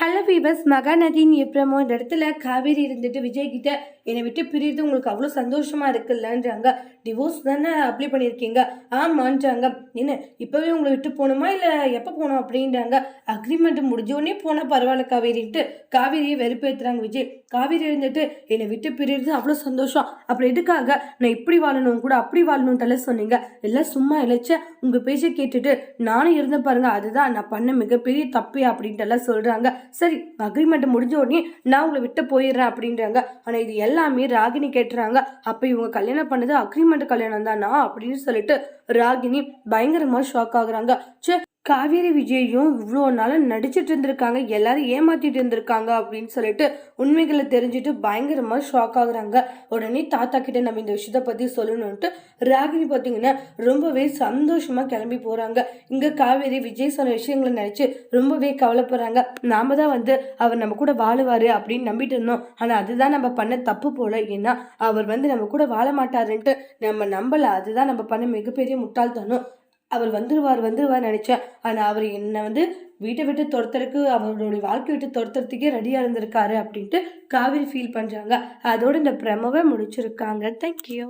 Hello peeps மகாநதியின் எப்ரமோ. இந்த இடத்துல காவேரி இருந்துட்டு விஜய் கிட்ட என்னை விட்டு பிரியுது உங்களுக்கு அவ்வளோ சந்தோஷமா இருக்குல்லன்றாங்க. டிவோர்ஸ் தானே அப்ளை பண்ணியிருக்கீங்க? ஆமான்றாங்க. என்ன இப்போவே உங்களை விட்டு போகணுமா? இல்லை எப்போ போகணும்? அப்படின்றாங்க. அக்ரிமெண்ட் முடிஞ்ச உடனே போனால் பரவாயில்ல காவேரின்ட்டு காவேரியை வெறுப்பேற்றுறாங்க விஜய். காவேரி இருந்துட்டு என்னை விட்டு பிரியுறது அவ்வளோ சந்தோஷம். அப்புறம் எதுக்காக? நான் இப்படி வாழணும் கூட அப்படி வாழணும்ட்டெல்லாம் சொன்னீங்க. எல்லாம் சும்மா இழைச்ச உங்கள் பேச்சை கேட்டுட்டு நானும் இருந்தேன் பாருங்க. அதுதான் நான் பண்ண மிகப்பெரிய தப்பே அப்படின்ட்டு எல்லாம் சொல்கிறாங்க சரி அக்ரிமெண்ட் முடிஞ்ச உடனே நான் உங்களை விட்டு போயிடுறேன் அப்படின்றாங்க. ஆனால் இது எல்லாமே ராகினி கேட்டுறாங்க. அப்போ இவங்க கல்யாணம் பண்ணது அக்ரிமெண்ட் கல்யாணம் தானா அப்படின்னு சொல்லிட்டு ராகினி பயங்கரமாக ஷாக் ஆகுறாங்க. ச்சே காவேரி விஜயும் இவ்வளோ நாளாக நடிச்சிட்டு இருந்திருக்காங்க எல்லாரும் ஏமாத்திட்டு இருந்திருக்காங்க அப்படின்னு சொல்லிட்டு உண்மைகளை தெரிஞ்சுட்டு பயங்கரமாக ஷாக் ஆகுறாங்க. உடனே தாத்தா கிட்ட நம்ம இந்த விஷயத்தை பற்றி சொல்லணும்ட்டு ராகினி பார்த்தீங்கன்னா ரொம்பவே சந்தோஷமாக கிளம்பி போகிறாங்க இங்கே காவேரி விஜய் சொன்ன விஷயங்களை நினச்சி ரொம்பவே கவலைப்படுறாங்க. நாம தான் வந்து அவர் நம்ம கூட வாழுவார் அப்படின்னு நம்பிட்டு இருந்தோம். ஆனால் அதுதான் நம்ம பண்ண தப்பு போல. ஏன்னா அவர் வந்து நம்ம கூட வாழ மாட்டாருன்ட்டு நம்ம நம்பலை. அதுதான் நம்ம பண்ண மிகப்பெரிய முட்டாள்தனம். அவர் வந்துடுவார் வந்துடுவார் நினச்சேன் ஆனால் அவர் என்னை வந்து வீட்டை விட்டு துரத்துறதுக்கு அவருடைய வாழ்க்கை விட்டு துரத்துறதுக்கே ரெடியாக இருந்திருக்காரு அப்படின்ட்டு காவிரி ஃபீல் பண்ணுறாங்க அதோடு இந்த பிரமவை முடிச்சிருக்காங்க. தேங்க்யூ